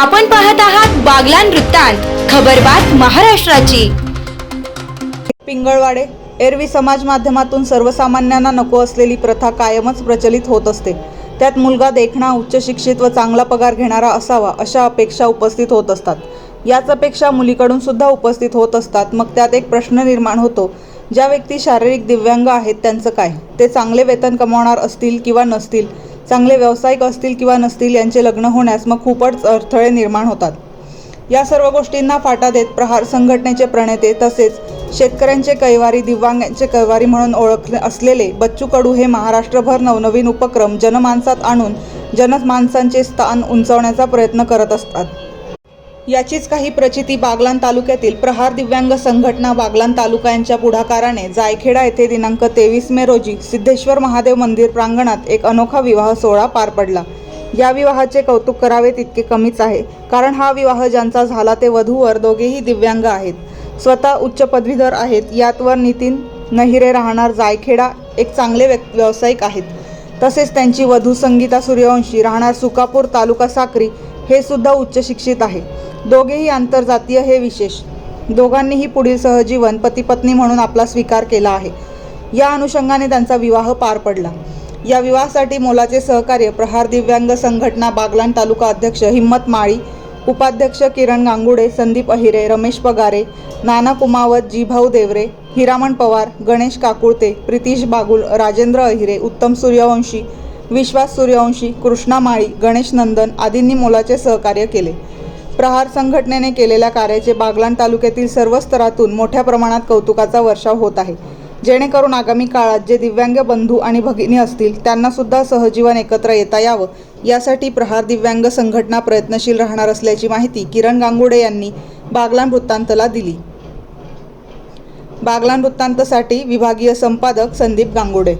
आपण पाहत आहात बागलान वृत्तांत खबरबात महाराष्ट्राची. पिंगळवाडे एरवी समाज माध्यमातून सर्वसामान्यांना नको असलेली प्रथा कायमच प्रचलित होत असते. त्यात मुलगा देखणा उच्च शिक्षित व चांगला पगार घेणारा असावा अशा अपेक्षा उपस्थित होत असतात. याच अपेक्षा मुलीकडून सुद्धा उपस्थित होत असतात. मग त्यात एक प्रश्न निर्माण होतो ज्या व्यक्ती शारीरिक दिव्यांग आहेत त्यांचं काय? ते चांगले वेतन कमावणार असतील किंवा नसतील? चांगले व्यावसायिक असतील किंवा नसतील यांचे लग्न होण्यास मग खूपच अडथळे निर्माण होतात. या सर्व गोष्टींना फाटा देत प्रहार संघटनेचे प्रणेते तसेच शेतकऱ्यांचे कैवारी दिव्यांगांचे कैवारी म्हणून ओळखले असलेले बच्चू कडू हे महाराष्ट्रभर नवनवीन उपक्रम जनमानसात आणून जनमानसांचे स्थान उंचावण्याचा प्रयत्न करत असतात. याचीच काही प्रचिती बागलान तालुक्यातील प्रहार दिव्यांग संघटना बागलान तालुका यांच्या पुढाकाराने जायखेडा येथे दिनांक तेवीस मे रोजी सिद्धेश्वर महादेव मंदिर प्रांगणात एक अनोखा विवाह सोहळा पार पडला. या विवाहाचे कौतुक करावे तितके कमीच आहे कारण हा विवाह ज्यांचा झाला ते वधूवर दोघेही दिव्यांग आहेत. स्वतः उच्च पदवीधर आहेत यातवर नितीन नहिरे राहणार जायखेडा एक चांगले व्यावसायिक आहेत. तसेच त्यांची वधू संगीता सूर्यवंशी राहणार सुकापूर तालुका साक्री हे सुद्धा उच्च शिक्षित आहे. दोघेही आंतरजातीय हे विशेष. दोघांनीही पुढील सहजीवन पतीपत्नी म्हणून आपला स्वीकार केला आहे. या अनुषंगाने त्यांचा विवाह पार पडला. या विवाहासाठी मोलाचे सहकार्य प्रहार दिव्यांग संघटना बागलाण तालुका अध्यक्ष हिम्मत माळी उपाध्यक्ष किरण गांगुडे संदीप अहिरे रमेश पगारे नाना कुमावत जीभाऊ देवरे हिरामण पवार गणेश काकुळते प्रितीश बागुल राजेंद्र अहिरे उत्तम सूर्यवंशी विश्वास सूर्यवंशी कृष्णा माळी गणेश नंदन आदींनी मोलाचे सहकार्य केले. प्रहार संघटनेने केलेल्या कार्याचे बागलाण तालुक्यातील सर्व स्तरातून मोठ्या प्रमाणात कौतुकाचा वर्षाव होत आहे. जेणेकरून आगामी काळात जे दिव्यांग बंधू आणि भगिनी असतील त्यांना सुद्धा सहजीवन एकत्र येता यावं. यासाठी प्रहार दिव्यांग संघटना प्रयत्नशील राहणार असल्याची माहिती किरण गांगुडे यांनी बागलाण वृत्तांतला दिली. बागलाण वृत्तांतसाठी विभागीय संपादक संदीप गांगुडे.